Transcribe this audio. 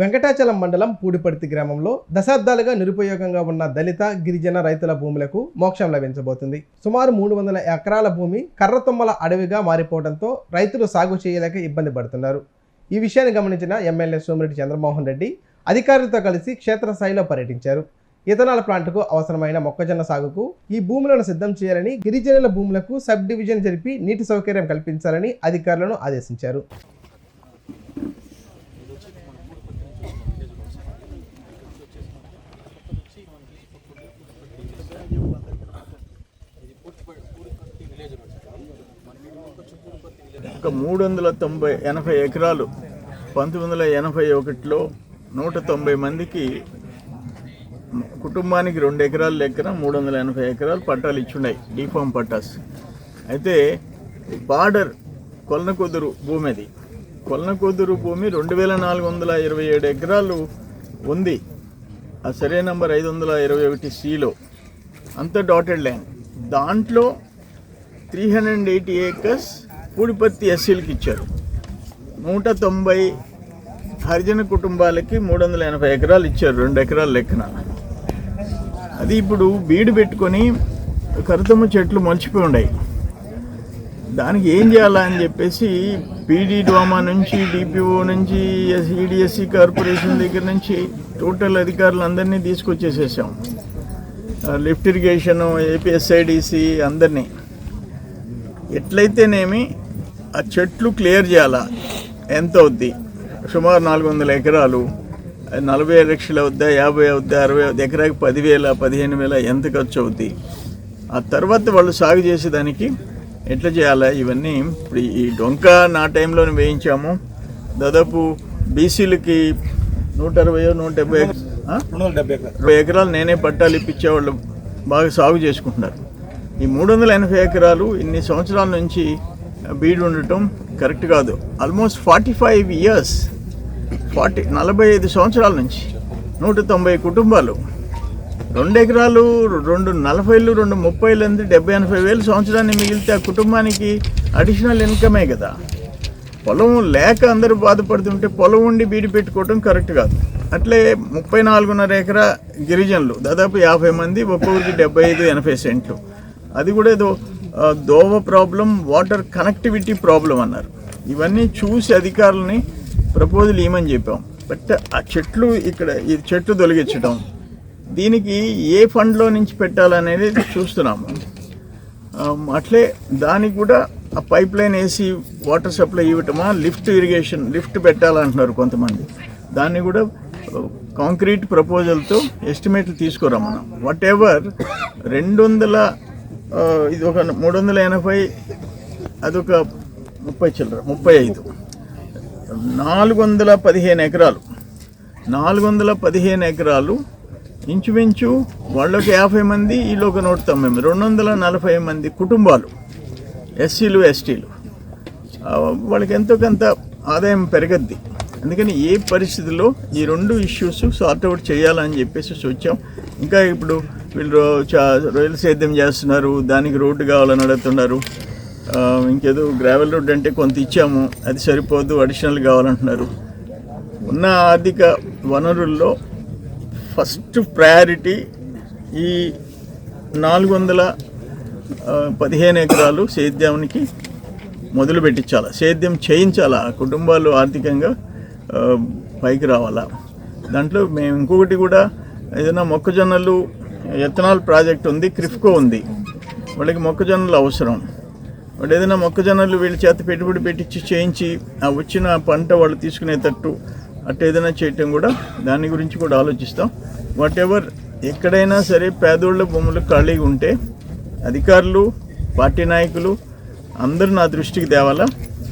వెంకటాచలం మండలం పూడిపర్తి గ్రామంలో దశాబ్దాలుగా నిరుపయోగంగా ఉన్న దళిత గిరిజన రైతుల భూములకు మోక్షం లభించబోతుంది. సుమారు మూడు వందల ఎకరాల భూమి కర్రతుమ్మల అడవిగా మారిపోవడంతో రైతులు సాగు చేయలేక ఇబ్బంది పడుతున్నారు. ఈ విషయాన్ని గమనించిన ఎమ్మెల్యే సోమిరెడ్డి చంద్రమోహన్ రెడ్డి అధికారులతో కలిసి క్షేత్రస్థాయిలో పర్యటించారు. ఇథనాల్ ప్లాంట్కు అవసరమైన మొక్కజొన్న సాగుకు ఈ భూములను సిద్ధం చేయాలని గిరిజనుల భూములకు సబ్ డివిజన్ జరిపి నీటి సౌకర్యం కల్పించాలని అధికారులను ఆదేశించారు. ఒక మూడు వందల తొంభై ఎనభై ఎకరాలు పంతొమ్మిది వందల ఎనభై ఒకటిలో నూట తొంభై మందికి కుటుంబానికి రెండు ఎకరాల లెక్కన మూడు వందల ఎనభై ఎకరాలు పట్టాలు ఇచ్చున్నాయి డీఫామ్ పట్టాస్. అయితే బార్డర్ కొల్లనకొదురు భూమి అది. కొలనకుదురు భూమి రెండు వేల నాలుగు వందల ఇరవై ఏడు ఎకరాలు ఉంది. ఆ సరే నంబర్ ఐదు వందల ఇరవై ఒకటి సిలో. అంత డాటెడ్ ల్యాండ్. దాంట్లో three hundred eighty acres Pudipatti ఎస్సీలకి ఇచ్చారు. నూట తొంభై హరిజన కుటుంబాలకి మూడు వందల ఎనభై ఎకరాలు ఇచ్చారు రెండు ఎకరాల లెక్కన. అది ఇప్పుడు బీడు పెట్టుకొని కరుతమ్మ చెట్లు మొలిచిపోయి ఉన్నాయి దానికి ఏం చేయాలా అని చెప్పేసి పీడీ డోమా నుంచి డిపిఓ నుంచి ఈడిఎస్సి కార్పొరేషన్ దగ్గర నుంచి టోటల్ అధికారులు అందరినీ తీసుకొచ్చేసేసాం లిఫ్ట్ ఇరిగేషను ఏపీఎస్ఐడిసి అందరినీ. ఎట్లయితేనేమి ఆ చెట్లు క్లియర్ చేయాలా? ఎంత అవుద్ది? సుమారు నాలుగు వందల ఎకరాలు. నలభై లక్షలు అవుద్దా యాభై అవుద్దా అరవై అవుద్ది? ఎకరాకి పదివేల పదిహేను వేల ఎంత ఖర్చు అవుద్ది? ఆ తర్వాత వాళ్ళు సాగు చేసేదానికి ఎట్లా చేయాలా? ఇవన్నీ ఇప్పుడు ఈ డొంక నా టైంలోనే వేయించాము. దాదాపు బీసీలకి నూట అరవై నూట డెబ్బై డెబ్బై ఇరవై ఎకరాలు నేనే పట్టాలు ఇప్పించేవాళ్ళు బాగా సాగు చేసుకుంటున్నారు. ఈ మూడు వందల ఎనభై ఎకరాలు ఇన్ని సంవత్సరాల నుంచి బీడు ఉండటం కరెక్ట్ కాదు. Almost forty five years forty నలభై ఐదు సంవత్సరాల నుంచి నూట తొంభై కుటుంబాలు రెండు ఎకరాలు రెండు నలభైలు రెండు ముప్పైలు అంటే డెబ్బై ఎనభై వేలు సంవత్సరాన్ని మిగిలితే ఆ కుటుంబానికి అడిషనల్ ఇన్కమే కదా. పొలం లేక అందరూ బాధపడుతుంటే పొలం ఉండి బీడి పెట్టుకోవటం కరెక్ట్ కాదు. అట్లే ముప్పై నాలుగున్నర ఎకరా గిరిజనులు దాదాపు యాభై మంది ఒక్కొక్కరికి డెబ్బై ఐదు ఎనభై సెంట్లు. అది కూడా ఏదో దోవ ప్రాబ్లం వాటర్ కనెక్టివిటీ ప్రాబ్లం అన్నారు. ఇవన్నీ చూసి అధికారులని ప్రపోజల్ ఇవ్వమని చెప్పాం. బట్ ఆ చెట్లు ఇక్కడ ఈ చెట్లు తొలగించడం దీనికి ఏ ఫండ్లో నుంచి పెట్టాలనేది చూస్తున్నాము అట్లే దానికి కూడా ఆ పైప్ లైన్ వేసి వాటర్ సప్లై ఇవ్వటమా లిఫ్ట్ ఇరిగేషన్ లిఫ్ట్ పెట్టాలంటున్నారు కొంతమంది. దాన్ని కూడా కాంక్రీట్ ప్రపోజల్తో ఎస్టిమేట్లు తీసుకురమ్మన్నాం వాట్ ఎవర్ రెండు వందల ఇది ఒక మూడు వందల ఎనభై అదొక ముప్పై చిల్లర ముప్పై ఐదు. నాలుగు వందల పదిహేను ఎకరాలు. నాలుగు వందల పదిహేను ఎకరాలు ఇంచుమించు వాళ్ళకి యాభై మంది వీళ్ళొక నూట తొంభై మంది రెండు వందల నలభై మంది కుటుంబాలు ఎస్సీలు ఎస్టీలు. వాళ్ళకి ఎంతో కొంత ఆదాయం పెరగద్ది. అందుకని ఏ పరిస్థితిలో ఈ రెండు ఇష్యూస్ సార్ట్అవుట్ చేయాలని చెప్పేసి వచ్చాం. ఇంకా ఇప్పుడు వీళ్ళు చా రొయ్యల సేద్యం చేస్తున్నారు దానికి రోడ్డు కావాలని అడుగుతున్నారు. ఇంకేదో గ్రావెల్ రోడ్ అంటే కొంత ఇచ్చాము అది సరిపోదు అడిషనల్ కావాలంటున్నారు. ఉన్న ఆర్థిక వనరుల్లో ఫస్ట్ ప్రయారిటీ ఈ నాలుగు వందల పదిహేను ఎకరాలు సేద్యానికి మొదలు పెట్టించాలా సేద్యం చేయించాలా కుటుంబాలు ఆర్థికంగా. పైకి రావాలా? దాంట్లో మేము ఇంకొకటి కూడా ఏదైనా మొక్కజొన్నలు ఎథనాల్ ప్రాజెక్ట్ ఉంది క్రిఫ్కో ఉంది. వాళ్ళకి మొక్కజొన్నలు అవసరం. వాళ్ళు ఏదైనా మొక్కజొన్నలు వీళ్ళ చేత పెట్టుబడి పెట్టించి చేయించి ఆ వచ్చిన పంట వాళ్ళు తీసుకునేటట్టు అట్ట ఏదైనా చేయటం కూడా దాని గురించి కూడా ఆలోచిస్తాం. వాట్ ఎవర్ ఎక్కడైనా సరే పేదోళ్ళ భూములు ఖాళీగా ఉంటే అధికారులు పార్టీ నాయకులు అందరూ నా దృష్టికి తేవాలా?